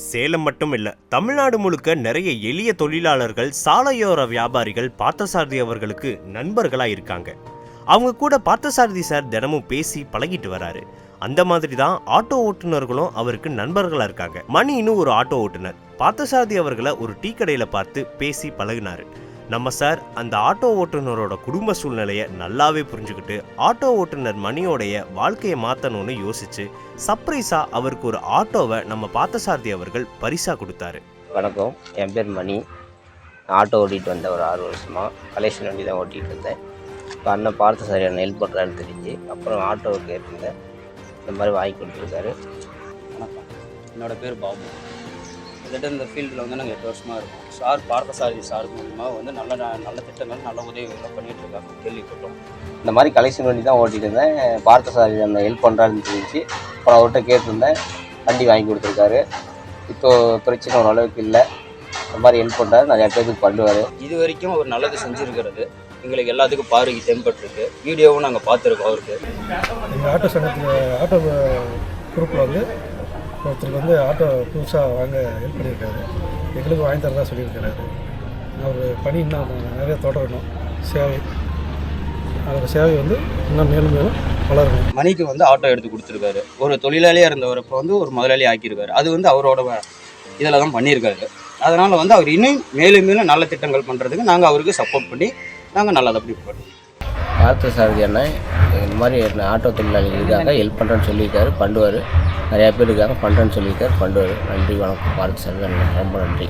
சேலம் மட்டும் இல்ல தமிழ்நாடு முழுக்க நிறைய எளிய தொழிலாளர்கள் சாலையோர வியாபாரிகள் பார்த்தசாரதி அவர்களுக்கு நண்பர்களா இருக்காங்க. அவங்க கூட பார்த்தசாரதி சார் தினமும் பேசி பழகிட்டு வராரு. அந்த மாதிரி தான் ஆட்டோ ஓட்டுநர்களும் அவருக்கு நண்பர்களாக இருக்காங்க. மணின்னு ஒரு ஆட்டோ ஓட்டுநர். பார்த்தசாரதி அவர்களை ஒரு டீ கடையில் பார்த்து பேசி பழகினாரு. நம்ம சார் அந்த ஆட்டோ ஓட்டுநரோட குடும்ப சூழ்நிலையை நல்லாவே புரிஞ்சுக்கிட்டு ஆட்டோ ஓட்டுநர் மணியோடைய வாழ்க்கையை மாற்றணும்னு யோசிச்சு சர்ப்ரைஸா அவருக்கு ஒரு ஆட்டோவை நம்ம பார்த்தசாரதி அவர்கள் பரிசா கொடுத்தாரு. வணக்கம். என் பேர் மணி. ஆட்டோ ஓட்டிகிட்டு வந்தேன் ஒரு ஆறு வருஷமாக கலெக்ஷன் வண்டி தான் ஓட்டிகிட்டு இருந்தேன். இப்போ அண்ணன் பார்த்து சரியான ஹெல்ப் பண்ணுறான்னு தெரிஞ்சு அப்புறம் ஆட்டோவை கேட்டிருந்தேன் இந்த மாதிரி வாங்கி கொடுத்துருக்காரு. வணக்கம். என்னோட பேர் பாபு. கிட்டத்தட்ட இந்த ஃபீல்டில் வந்து நாங்கள் எட்டு வருஷமாக இருக்கோம். சார் பார்த்தசாரதி சார் மூலிமா வந்து நல்ல ந- நல்ல திட்டங்கள் நல்ல உதவிகளை பண்ணிகிட்டு இருக்காங்க. கேள்விப்பட்டோம். இந்த மாதிரி கலெக்ஷன் வண்டி தான் ஓட்டிகிட்டு இருந்தேன். பார்த்தசாரதி அந்த ஹெல்ப் பண்ணுறான்னு தெரிஞ்சு அப்புறம் அவர்கிட்ட கேட்டிருந்தேன். வண்டி வாங்கி கொடுத்துருக்காரு. இப்போ பிரச்சனை ஓரளவுக்கு இல்லை. இந்த மாதிரி ஹெல்ப் பண்ணுறாரு நிறையா பேருக்கு பண்ணுவார். இது வரைக்கும் அவர் நல்லது செஞ்சுருக்கிறது. எங்களுக்கு எல்லாத்துக்கும் பார்வைக்கு தென்பட்டுருக்கு. வீடியோவும் நாங்கள் பார்த்துருக்கோம் அவருக்கு. ஆட்டோ சங்கத்தில் ஆட்டோ குரூப்பில் வந்து ஒருத்தருக்கு வந்து ஆட்டோ புதுசாக வாங்க ஹெல்ப் பண்ணியிருக்காரு. எங்களுக்கும் வாங்கி தரதா சொல்லியிருக்காரு அவர் பணி இன்னும் நிறைய தொடரணும். சேவை. அவர் சேவை வந்து இன்னும் மேலும் மேலும் வளரணும். மணிக்கு வந்து ஆட்டோ எடுத்து கொடுத்துருக்காரு. ஒரு தொழிலாளியாக இருந்தவர் இப்போ வந்து ஒரு முதலாளி ஆக்கியிருக்காரு. அது வந்து அவரோட இதில் தான் பண்ணியிருக்காரு. அதனால் வந்து அவர் இன்னும் மேலும் மேலும் நல்ல திட்டங்கள் பண்ணுறதுக்கு நாங்கள் அவருக்கு சப்போர்ட் பண்ணி நாங்கள் நல்லதாக பண்ணுவோம் பார்த்த சாரதி அண்ணன் இந்த மாதிரி ஆட்டோ தொழிலாளிகள் இருக்காங்க ஹெல்ப் பண்ணுறேன்னு சொல்லியிருக்காரு பண்ணுவார் நிறையா பேர் இருக்காங்க பண்ணுறேன்னு சொல்லியிருக்காரு பண்ணுவார் நன்றி வணக்கம். பார்த்த சாரதி அண்ணன் ரொம்ப நன்றி.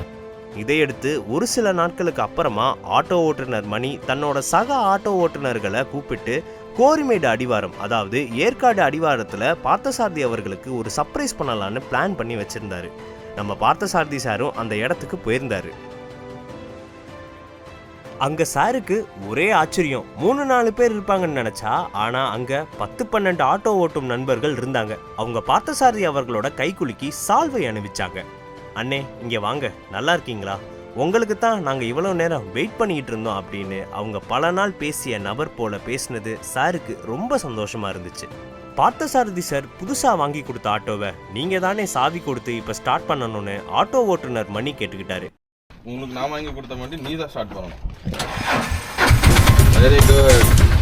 இதையடுத்து ஒரு சில நாட்களுக்கு அப்புறமா ஆட்டோ ஓட்டுநர் மணி தன்னோட சக ஆட்டோ ஓட்டுநர்களை கூப்பிட்டு கோரிமேடு அடிவாரம் அதாவது ஏற்காடு அடிவாரத்தில் பார்த்தசாரதி அவர்களுக்கு ஒரு சர்ப்ரைஸ் பண்ணலான்னு பிளான் பண்ணி வச்சுருந்தாரு. நம்ம பார்த்தசாரதி சாரும் அந்த இடத்துக்கு போயிருந்தாரு. அங்க சாருக்கு ஒரே ஆச்சரியம். மூணு நாலு பேர் இருப்பாங்கன்னு நினைச்சா ஆனா அங்க பத்து பன்னெண்டு ஆட்டோ ஓட்டும் நண்பர்கள் இருந்தாங்க. அவங்க பார்த்தசாரதி அவர்களோட கைக்குலுக்கி சால்வை அணிவிச்சாங்க. அண்ணே இங்க வாங்க. நல்லா இருக்கீங்களா? உங்களுக்கு தான் நாங்க இவ்வளவு நேரம் வெயிட் பண்ணிட்டு இருந்தோம் அப்படின்னு அவங்க பல நாள் பேசிய நபர் போல பேசினது சாருக்கு ரொம்ப சந்தோஷமா இருந்துச்சு. பார்த்தசாரதி சார் புதுசா வாங்கி கொடுத்த ஆட்டோவை நீங்க தானே சாவி கொடுத்து இப்ப ஸ்டார்ட் பண்ணணும்னு ஆட்டோ ஓட்டுநர் மணி கேட்டுக்கிட்டாரு. உங்களுக்கு நான் வாங்கி கொடுத்த மாட்டி நீ தான் ஸ்டார்ட் பண்ணணும். வெரி குட்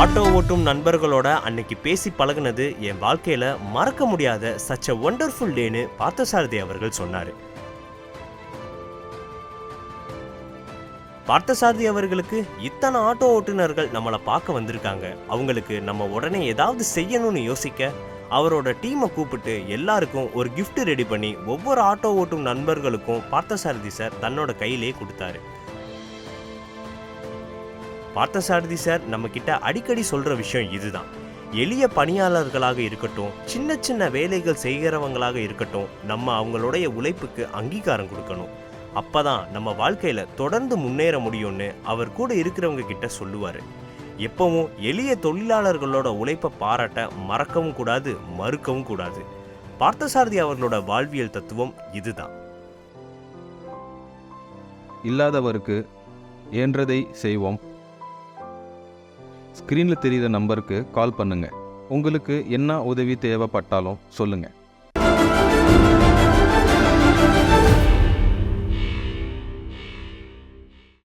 ஆட்டோ ஓட்டும் நண்பர்களோட அன்னைக்கு பேசி பழகுனது என் வாழ்க்கையில மறக்க முடியாத சச் a ஒண்டர்ஃபுல் டேன்னு பார்த்தசாரதி அவர்கள் சொன்னாரு. பார்த்தசாரதி அவர்களுக்கு இத்தனை ஆட்டோ ஓட்டுநர்கள் நம்மளை பார்க்க வந்திருக்காங்க. அவங்களுக்கு நம்ம உடனே ஏதாவது செய்யணும்னு யோசிக்க அவரோட டீமை கூப்பிட்டு எல்லாருக்கும் ஒரு கிஃப்ட் ரெடி பண்ணி ஒவ்வொரு ஆட்டோ ஓட்டும் நண்பர்களுக்கும் பார்த்தசாரதி சார் தன்னோட கையிலே கொடுத்தாரு. பார்த்தசாரதி சார் நம்ம கிட்ட அடிக்கடி சொல்ற விஷயம் இதுதான். எளிய பணியாளர்களாக இருக்கட்டும் சின்ன சின்ன வேலைகள் செய்கிறவங்களாக இருக்கட்டும் நம்ம அவங்களுடைய உழைப்புக்கு அங்கீகாரம் கொடுக்கணும். அப்பதான் நம்ம வாழ்க்கையில தொடர்ந்து முன்னேற முடியும்னு அவர் கூட இருக்கிறவங்க கிட்ட சொல்லுவாரு. எப்பவும் எளிய தொழிலாளர்களோட உழைப்பை பாராட்ட மறக்கவும் கூடாது மறுக்கவும் கூடாது. பார்த்தசாரதி அவர்களோட வாழ்வியல் தத்துவம் இதுதான். இல்லாதவருக்கு என்றதை செய்வோம். ஸ்க்ரீனில் தெரிகிற நம்பருக்கு கால் பண்ணுங்கள் உங்களுக்கு என்ன உதவி தேவைப்பட்டாலும் சொல்லுங்கள்